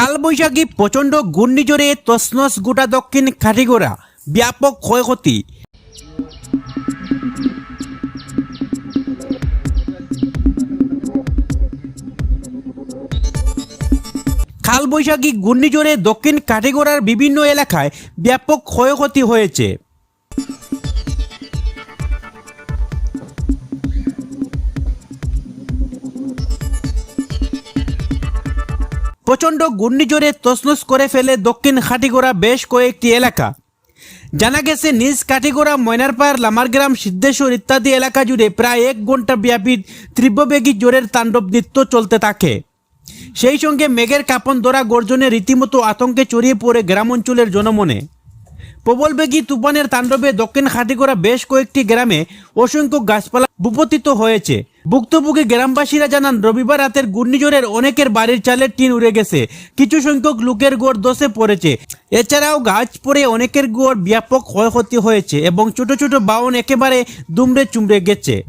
কালবৈশাখী প্রচণ্ড ঘূর্ণিঝড়ে তসনস গোটা দক্ষিণ খাটিগোড়া ব্যাপক ক্ষয়ক্ষতি। কালবৈশাখী ঘূর্ণিঝড়ে দক্ষিণ কাটিগোড়ার বিভিন্ন এলাকায় ব্যাপক ক্ষয়ক্ষতি হয়েছে প্রচণ্ড ঘূর্ণিঝড়ে তছনছ করে ফেলে দক্ষিণ খাটিগোড়া বেশ কয়েকটি এলাকা। জানা গেছে, নিজ কাটিগোড়া ময়নারপাড়, লামারগ্রাম, সিদ্ধেশ্বর ইত্যাদি এলাকা জুড়ে প্রায় এক ঘণ্টা ব্যাপী তীব্রবেগী জোরের তাণ্ডব নৃত্য চলতে থাকে। সেই সঙ্গে মেঘের কাপন ধরা গর্জনে রীতিমতো আতঙ্কে ছড়িয়ে পড়ে গ্রাম অঞ্চলের জনমনে। প্রবল বেগী তুফানের তাণ্ডবে দক্ষিণ খাটিগড়া বেশ কয়েকটি গ্রামে অসংখ্য গাছপালা ভূপতিত হয়েছে। ভুক্তভোগী গ্রামবাসীরা জানান, রবিবার রাতের ঘূর্ণিঝড়ের অনেকের বাড়ির চালের টিন উড়ে গেছে। কিছু সংখ্যক লোকের গড় দোষে পড়েছে। এছাড়াও গাছ পড়ে অনেকের গড় ব্যাপক ক্ষয়ক্ষতি হয়েছে এবং ছোট ছোট বাউন একেবারে দুমড়ে চুমড়ে গেছে।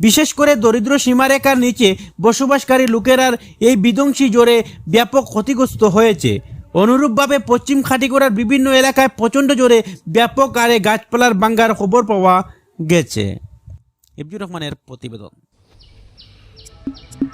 বিশেষ করে দরিদ্র সীমারেখার নিচে বসবাসকারী লোকেরার এই বিধ্বংসী জোরে ব্যাপক ক্ষতিগ্রস্ত হয়েছে। অনুরূপভাবে পশ্চিম খাটিগড়ার বিভিন্ন এলাকায় প্রচণ্ড জোরে ব্যাপক আরে গাছপালার বাঙ্গার খবর পাওয়া গেছে। ইবজুর রহমানের প্রতিবেদন। Thank you.